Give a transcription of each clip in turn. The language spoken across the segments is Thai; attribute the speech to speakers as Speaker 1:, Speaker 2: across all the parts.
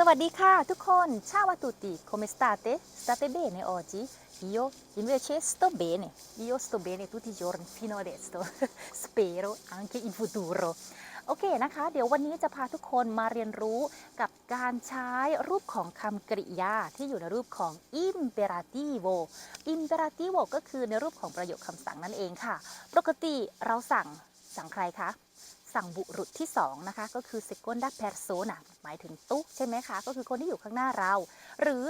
Speaker 1: สวัสดีค่ะทุกคน Ciao a tutti come state state bene oggi io invece sto bene io sto bene tutti i giorni fino adesso spero anche in futuro โอเคนะคะ เดี๋ยววันนี้จะพาทุกคนมาเรียนรู้กับการใช้รูปของคำกริยาที่อยู่ในรูปของ imperativo imperativo ก็คือในรูปของประโยคคำสั่งนั่นเองค่ะ ปกติเราสั่งสั่งใครคะ สั่งบุรุษที่2นะคะก็คือ seconda persona หมายถึงตุ๊ใช่ไหมคะ ก็คือคนที่อยู่ข้างหน้าเรา หรือ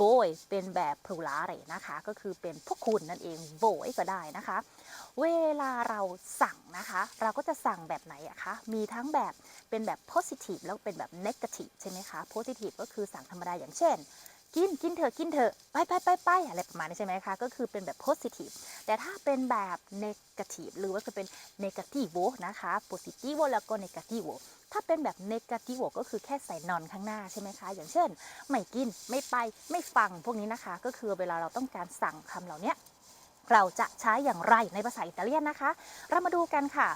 Speaker 1: voi เป็นแบบ plurale นะคะ ก็คือเป็นพวกคุณนั่นเอง voi ก็ได้นะคะ เวลาเราสั่งนะคะ เราก็จะสั่งแบบไหนอะคะ มีทั้งแบบเป็นแบบ positive แล้วเป็นแบบ negative ใช่ไหมคะ positive ก็คือสั่งธรรมดาอย่างเช่น กินกินเถอะกินเถอะไปไปไปไปอะไรประมาณนี้ใช่ไหมคะ ก็คือเป็นแบบ positive แต่ถ้าเป็นแบบ negative หรือว่าจะเป็น negativo นะคะ positivo แล้วก็ negativo ถ้าเป็นแบบ negativo ก็คือแค่ใส่นอนข้างหน้าใช่ไหมคะ อย่างเช่น ไม่กินไม่ไปไม่ฟังพวกนี้นะคะ ก็คือเวลาเราต้องการสั่งคำเหล่านี้เราจะใช้อย่างไรในภาษาอิตาเลียนนะคะ เรามาดูกันค่ะ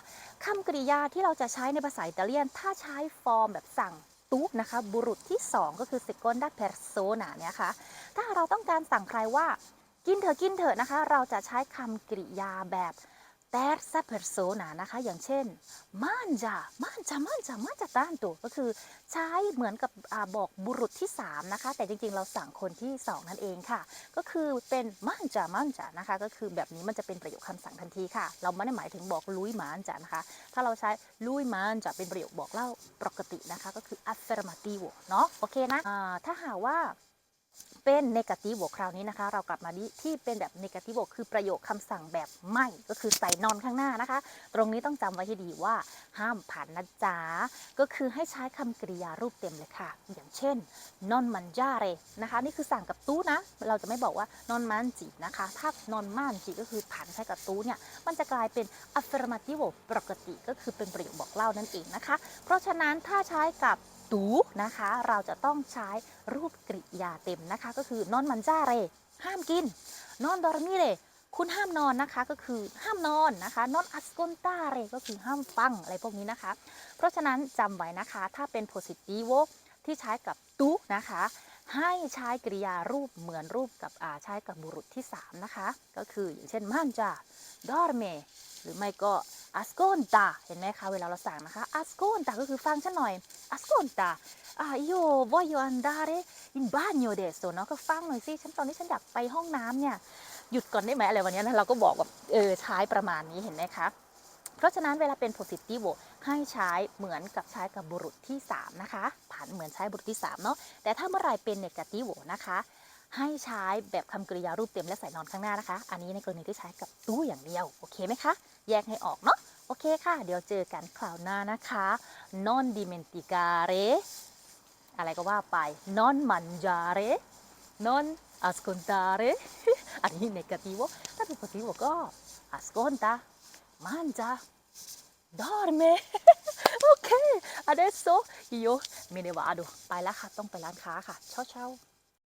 Speaker 1: คำกริยาที่เราจะใช้ในภาษาอิตาเลียน ถ้าใช้ฟอร์มแบบสั่ง ตุนะคะบุรุษที่ 2 ก็คือ seconda persona เนี่ยค่ะถ้าเราต้องการสั่งใครว่ากินเถอะกินเถอะนะคะ เราจะใช้คำกริยาแบบ terza persona นะคะ อย่างเช่น mangia mangia mangia mangia tanto ก็คือใช้เหมือนกับอบอกบุรุษที่ 3 นะคะ แต่จริง ๆ เราสั่งคนที่ 2 นั่นเองค่ะ ก็คือเป็น mangia mangia นะคะ ก็คือแบบนี้มันจะเป็นประโยคคำสั่งทันทีค่ะ เราไม่ได้หมายถึงบอก lui mangia นะคะ ถ้าเราใช้ lui mangia เป็นประโยคบอกเล่าปกตินะคะ ก็คือ affermativo เนาะ โอเคนะอ่าถ้าหากว่า เป็น negativo คราวนี้นะคะ เรากลับมาที่ที่เป็นแบบ negativo คือประโยคคำสั่งแบบไม่ก็คือใส่นอนข้างหน้านะคะ ตรงนี้ต้องจำไว้ให้ดีว่าห้ามผันนะจ๊ะก็คือให้ใช้คำกริยารูปเต็มเลยค่ะ อย่างเช่น non mangiare นะคะ นี่คือสั่งกับตู้นะ เราจะไม่บอกว่า non mangi นะคะ ถ้า non mangi ก็คือผันใช้กับตู้เนี่ยมันจะกลายเป็น affirmativo ปกติ ก็คือเป็นประโยคบอกเล่านั่นเองนะคะ เพราะฉะนั้นถ้าใช้กับ ตูนะคะ เราจะต้องใช้รูปกริยาเต็มนะคะ ก็คือนอนมันจ้าเร ห้ามกิน นอนดอร์มิเร คุณห้ามนอนนะคะก็คือห้ามนอนนะคะ นอนอัสกอนตาเรก็คือห้ามฟังอะไรพวกนี้นะคะ เพราะฉะนั้นจำไว้นะคะ ถ้าเป็น positivo ที่ใช้กับตูนะคะ ให้ใช้กริยารูปเหมือนรูปกับอาใช้กับบุรุษที่ 3 นะคะ ก็คืออย่างเช่นมันจาดอร์เมหรือไม่ก็ ascolta เห็นไหมคะเวลาเราสั่งนะคะ ascolta ก็คือฟังฉันหน่อย ascolta อ่า io voglio andare in bagno adesso เนาะก็ฟังหน่อยสิฉันตอนนี้ฉันอยากไปห้องน้ำเนี่ยหยุดก่อนได้ไหมอะไรวันนี้นะเราก็บอกแบบเออใช้ประมาณนี้เห็นไหมคะ เพราะฉะนั้นเวลาเป็น positivo ให้ใช้เหมือนกับใช้กับบุรุษที่ 3 นะคะผันเหมือนใช้บุรุษที่ 3 เนาะแต่ถ้าเมื่อไรเป็น negativo นะคะ ให้ใช้แบบคำกริยารูปเต็มและใส่นอนข้างหน้านะคะ อันนี้ในกรณีที่ใช้กับตู้อย่างเดียว โอเคไหมคะ แยกให้ออกเนาะโอเคค่ะ เดี๋ยวเจอกันคราวหน้านะคะ non dimenticare อะไรก็ว่าไป non mangiare non ascoltare อันนี้ negativo ถ้าเป็น positivo ก็ ascolta mangia dorme ok, adesso io me ne vado ไปแล้วค่ะ ต้องไปร้านค้าค่ะ ciao ciao